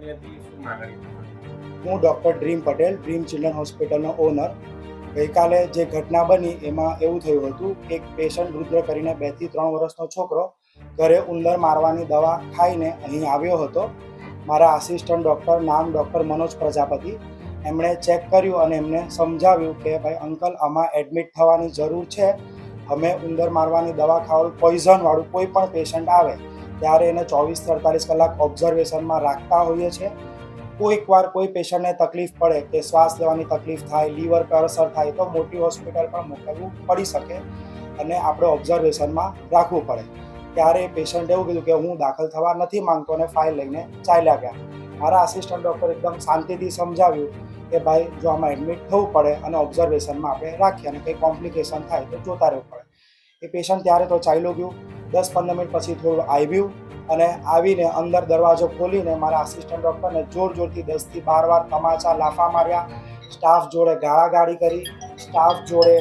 હતી શું માંગણી હું doctor dream Patel, dream children હોસ્પિટલનો ઓનર. ગઈકાલે જે ઘટના બની એમાં એવું થયું હતું કે એક પેશન્ટ રુદ્ર કરીને બેથી ત્રણ વર્ષનો છોકરો ઘરે ઉંદર મારવાની દવા ખાઈને અહીં આવ્યો હતો. મારા આસિસ્ટન્ટ ડૉક્ટર નામ ડૉક્ટર મનોજ પ્રજાપતિ. એમણે ચેક કર્યું અને એમને સમજાવ્યું કે ભાઈ, અંકલ, આમાં એડમિટ થવાની જરૂર છે. અમે ઉંદર મારવાની દવા ખાવાનું પોઈઝનવાળું કોઈ પણ પેશન્ટ આવે. ત્યારે એને ચોવીસથી અડતાલીસ કલાક ઓબ્ઝર્વેશનમાં રાખતા હોઈએ છીએ કોઈક વાર કોઈ પેશન્ટને તકલીફ પડે કે શ્વાસ લેવાની તકલીફ થાય લીવર પર અસર થાય, તો મોટી હોસ્પિટલ પણ મોકલવું પડી શકે અને આપણે ઓબ્ઝર્વેશનમાં રાખવું પડે. ત્યારે પેશન્ટ એવું કીધું કે હું દાખલ થવા નથી માંગતો અને ફાઇલ લઈને ચાલ્યા ગયા. મારા આસિસ્ટન્ટ ડૉક્ટર એકદમ શાંતિથી સમજાવ્યું કે ભાઈ, જો આમાં એડમિટ થવું પડે અને ઓબ્ઝર્વેશનમાં આપણે રાખીએ અને કંઈ કોમ્પ્લિકેશન થાય તો જોતા રહેવું પડે. એ પેશન્ટ ત્યારે તો ચાલ્યો ગયું. દસ પંદર મિનિટ પછી થોડું આવ્યું અને આવીને અંદર દરવાજો ખોલીને મારા આસિસ્ટન્ટ ડૉક્ટરને જોર જોરથી દસથી બાર વાર તમાચા લાફા માર્યા. સ્ટાફ જોડે ગાળાગાળી કરી. સ્ટાફ જોડે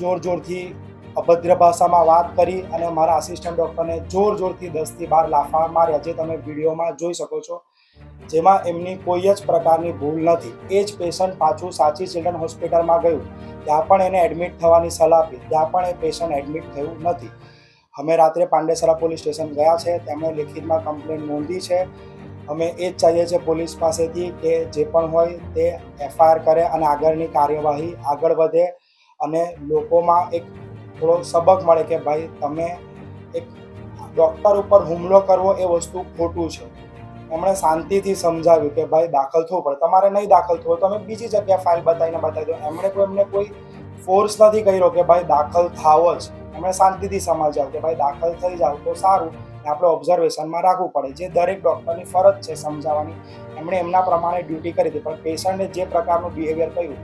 જોર જોરથી અભદ્ર ભાષામાં વાત કરી અને મારા આસિસ્ટન્ટ ડૉક્ટરને જોર જોરથી દસથી બાર લાફા માર્યા, જે તમે વિડીયોમાં જોઈ શકો છો. જેમાં એમની કોઈ જ પ્રકારની ભૂલ નથી. એ જ પેશન્ટ પાછું સાચી ચિલ્ડ્રન હોસ્પિટલમાં ગયું. ત્યાં પણ એને એડમિટ થવાની સલાહ આપી. ત્યાં પણ એ પેશન્ટ એડમિટ થયું નથી. અમે રાત્રે પાંડેસરા પોલીસ સ્ટેશન ગયા છે, તેમણે લેખિતમાં કમ્પ્લેન નોંધી છે. અમે એ જ ચાહીએ છીએ પોલીસ પાસેથી કે જે પણ હોય તે એફઆઈઆર કરે અને આગળની કાર્યવાહી આગળ વધે અને લોકોમાં એક થોડો સબક મળે કે ભાઈ તમે એક ડૉક્ટર ઉપર હુમલો કરવો એ વસ્તુ ખોટું છે. એમણે શાંતિથી સમજાવ્યું કે ભાઈ દાખલ થવું પડે. તમારે નહીં દાખલ થવું તમે બીજી જગ્યાએ ફાઇલ બતાવીને બતાવી દો એમણે કોઈ એમને કોઈ ફોર્સ નથી કર્યો કે ભાઈ દાખલ થાવ જ. એમણે શાંતિથી સમજાવ્યું કે ભાઈ દાખલ થઈ જાવ તો સારું. આપણે ઓબ્ઝર્વેશનમાં રાખવું પડે. જે દરેક ડૉક્ટરની ફરજ છે સમજાવવાની. એમણે એમના પ્રમાણે ડ્યુટી કરી હતી. પણ પેશન્ટે જે પ્રકારનું બિહેવિયર કર્યું,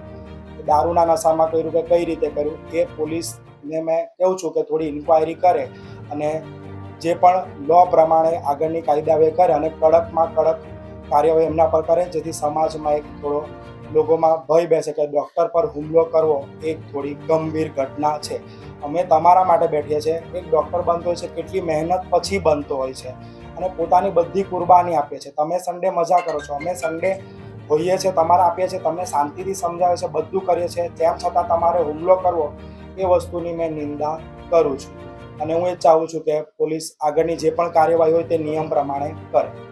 દારૂના નશામાં કર્યું કે કઈ રીતે કર્યું, એ પોલીસને મેં કહું છું કે થોડી ઇન્ક્વાયરી કરે અને જે પણ લો પ્રમાણે આગળની કાયદાવે કરે અને કડકમાં કડક કાર્યવાહી એમના પર કરે, જેથી સમાજમાં એક થોડો લોકોમાં ભય બેસે કે ડૉક્ટર પર હુમલો કરવો એ થોડી ગંભીર ઘટના છે. અમે તમારા માટે બેઠીએ છીએ. એક ડૉક્ટર બનતો હોય છે, કેટલી મહેનત પછી બનતો હોય છે અને પોતાની બધી કુરબાની આપીએ છીએ. તમે સન્ડે મજા કરો છો. અમે સન્ડે હોઈએ છીએ, તમારા આપીએ છીએ, તમને શાંતિથી સમજાવે છે, બધું કરીએ છીએ. તેમ છતાં તમારે હુમલો કરવો એ વસ્તુની મેં નિંદા કરું છું. અને હું એ ચાહું છું કે પોલીસ આગળની જે પણ કાર્યવાહી હોય તે નિયમ પ્રમાણે કરે.